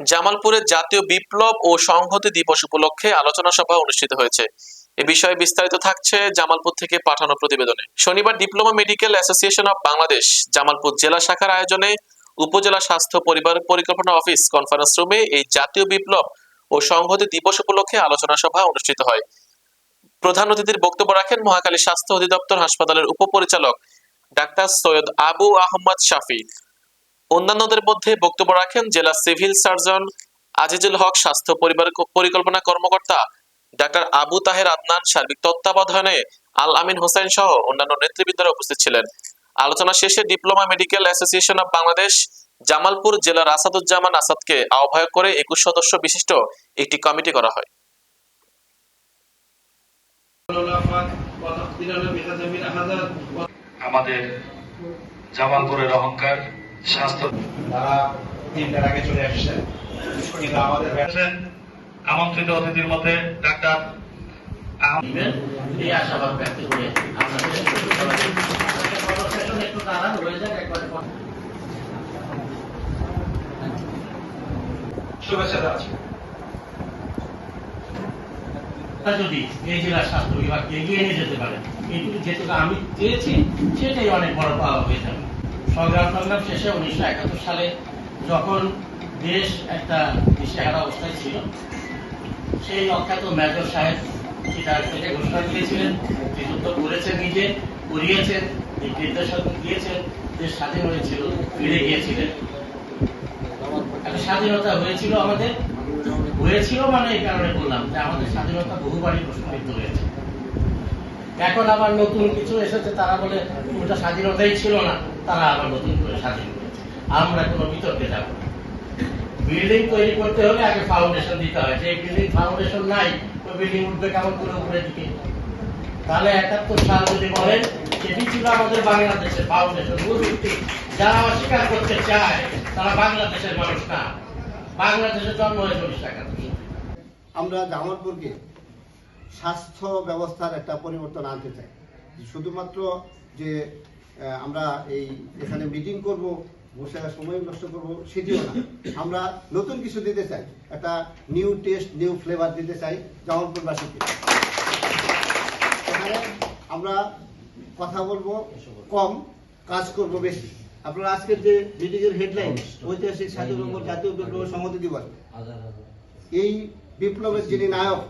জামালপুরে জাতীয় বিপ্লব ও সংহতি দিবস উপলক্ষে আলোচনা সভা অনুষ্ঠিত হয়েছে। এ বিষয়ে বিস্তারিত থাকছে জামালপুর থেকে পাঠানো প্রতিবেদনে। শনিবার diploma medical association of Bangladesh, Jamalpur জেলা শাখার আয়োজনে উপজেলা স্বাস্থ্য পরিবার পরিকল্পনা অফিস কনফারেন্স রুমে এই জাতীয় বিপ্লব ও সংহতি দিবস উপলক্ষে আলোচনা সভা অনুষ্ঠিত হয়। প্রধান অতিথির বক্তব্য রাখেন মহাকালী স্বাস্থ্য অধিদপ্তর হাসপাতালের উপপরিচালক ডাক্তার সৈয়দ আবু আহমদ শাফি। অন্যান্যদের মধ্যে বক্তব্য রাখেন জেলা সিভিল সার্জন আজিজুল হক, স্বাস্থ্য পরিবার পরিকল্পনা কর্মকর্তা ডাক্তার আবু তাহের আদনান, সার্বিক তত্ত্বাবধানে আল আমিন হোসেন সহ অন্যান্য নেতৃবৃন্দরা উপস্থিত ছিলেন। আলোচনা শেষে diploma medical association of Bangladesh Jamalpur জেলার আসাদুজ্জামান আসাদকে আহ্বায়ক করে একুশ সদস্য বিশিষ্ট একটি কমিটি করা হয়। আমাদের জামালপুরের অহংকার স্বাস্থ্য তারা তিনটার আগে চলে আসছে। কিন্তু আমাদের আমন্ত্রিত অতিথির মধ্যে ডাক্তার এই আশাবাদ ব্যক্ত করে একটু তারা যাক একবারে। শুভেচ্ছা জানাচ্ছি। যদি এই জেলার স্বাস্থ্য বিভাগকে এগিয়ে নিয়ে যেতে পারে এইটুকু যেটুকু আমি চেয়েছি সেটাই অনেক বড় পাওয়া হয়ে যাবে। সংগ্রাম সংগ্রাম শেষে উনিশশো একাত্তর সালে যখন দেশ একটা দিশেহারা অবস্থায় ছিল, সেই অখ্যাত মেজর সাহেব চিটার থেকে ঘোষণা দিয়েছিলেন মুক্তিযুদ্ধ করেছেন নিজে, করিয়েছেন, এই নির্দেশক দিয়েছেন, দেশ স্বাধীন হয়েছিল, ফিরে গিয়েছিলেন। স্বাধীনতা হয়েছিল আমাদের, হয়েছিল মানে এই কারণে বললাম যে আমাদের স্বাধীনতা বহুবারই প্রশ্নবিদ্ধ হয়েছে। এখন আবার নতুন কিছু এসেছে, তারা বলে ওটা স্বাধীনতাই ছিল না। তারা আবার নতুন করে স্বাধীন করেছে। আমরা কোনো বিতর্কে যাব বিল্ডিং তৈরি করতে হলে আগে ফাউন্ডেশন দিতে হয়। যে বিল্ডিং ফাউন্ডেশন নাই ওই বিল্ডিং উঠবে কেমন করে উপরে দিকে? তাহলে একাত্তর সাল যদি বলেন, সেটি ছিল আমাদের বাংলাদেশের ফাউন্ডেশন মূল ভিত্তি যারা অস্বীকার করতে চায়, তারা বাংলাদেশের মানুষ না। বাংলাদেশের জন্ম হয়েছে উনিশশো একাত্তর আমরা জামালপুরকে স্বাস্থ্য ব্যবস্থার একটা পরিবর্তন আনতে চাই। শুধুমাত্র যে আমরা এই এখানে মিটিং করব বসে সময় নষ্ট করব সেটিও না। আমরা নতুন কিছু দিতে চাই। একটা নিউ টেস্ট নিউ ফ্লেভার দিতে চাই জামালপুরবাসীকে। এখানে আমরা কথা বলব কম কাজ করব বেশি। আপনারা আজকের যে মিটিং এর হেডলাইন ঐতিহাসিক স্বাধীন নম্বর জাতীয় বিপ্লব সংহতি দিবস। এই বিপ্লবের যিনি নায়ক